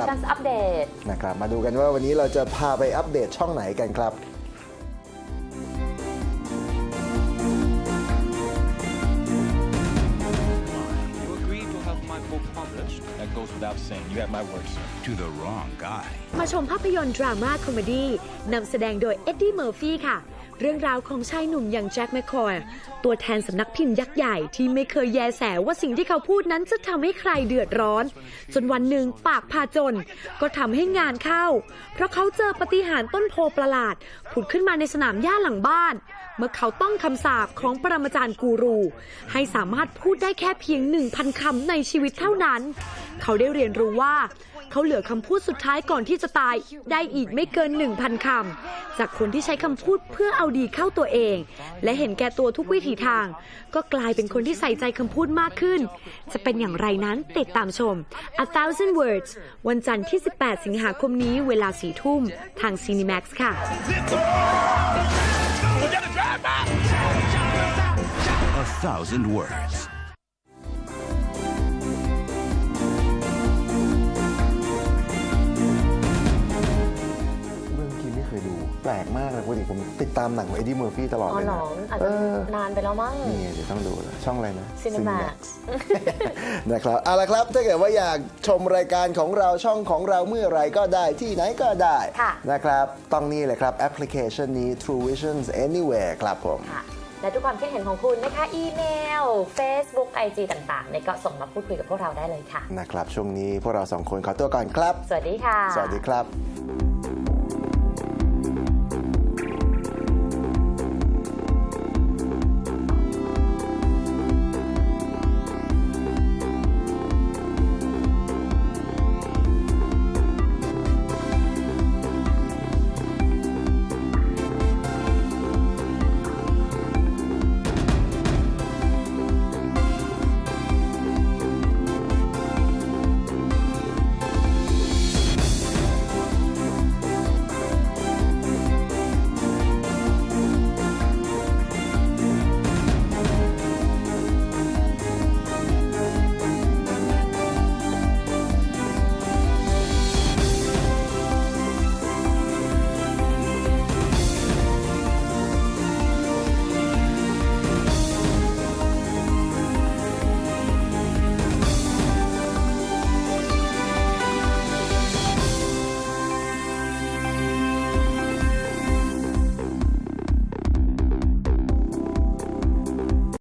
ครับการอัปเดตนะครับมาดูกันว่าวันนี้เราจะพาไปอัปเดตช่องไหนกันครับ You agreed to have my book published? That goes without saying. You have my word, sir. to the wrong guy. มาชมภาพยนตร์ดราม่าคอมเมดี้นำแสดงโดยเอ็ดดี้เมอร์ฟี่ค่ะ เรื่องราวของชายหนุ่มอย่างแจ็คแมคคอยตัวแทนสำนักพิมพ์ยักษ์ใหญ่ที่ไม่เคยแยแสว่าสิ่งที่เขาพูดนั้นจะทำให้ใครเดือดร้อน จนวันหนึ่งปากพาจน ก็ทำให้งานเข้า เพราะเขาเจอปฏิหารต้นโพประหลาด ผุดขึ้นมาในสนามหญ้าหลังบ้าน เมื่อเขาต้องคำสาปของปรมาจารย์กูรู ให้สามารถพูดได้แค่เพียง 1,000คำในชีวิตเท่านั้น เขาได้เรียนรู้ว่า เขาเหลือคำพูดสุดท้ายก่อนที่จะตายได้อีกไม่เกิน 1,000 คำ จากคนที่ใช้คำพูดเพื่อเอาดีเข้าตัวเอง และเห็นแก่ตัวทุกวิถีทาง ก็กลายเป็นคนที่ใส่ใจคำพูดมากขึ้น จะเป็นอย่างไรนั้นติดตามชม A Thousand Words วันจันทร์ที่ 18 สิงหาคมนี้เวลาสี่ทุ่มทาง Cinemax ค่ะ A thousand words. ลกมากเลยปกติผมติดตามหนังของเอ็ดดี้เมอร์ฟี่ตลอดอ๋อเลยเหรนะออาจเอจะอ นานไปแล้วมั้ง นี่ไงเดี๋ยวต้องดูเลยช่องอะไรนะ Cinemax นะครับเอาละครับถ้าเกิดว่าอยากชมรายการของเราช่องของเราเมื่อไหรก็ได้ที่ไหนก็ได้ค่ะ นะครับต้องนี่เลยครับแอปพลิเคชันนี้ True Visions Anywhere ครับผม ค่ะและทุกความคิดเห็นของคุณนะคะ อีเมล Facebook IG ต่างๆเนี่ยก็ส่งมาพูดคุยกับพวกเราได้เลยค่ะ นะครับ ช่วงนี้พวกเราสองคนขอตัวก่อนครับ สวัสดีค่ะ สวัสดีครับ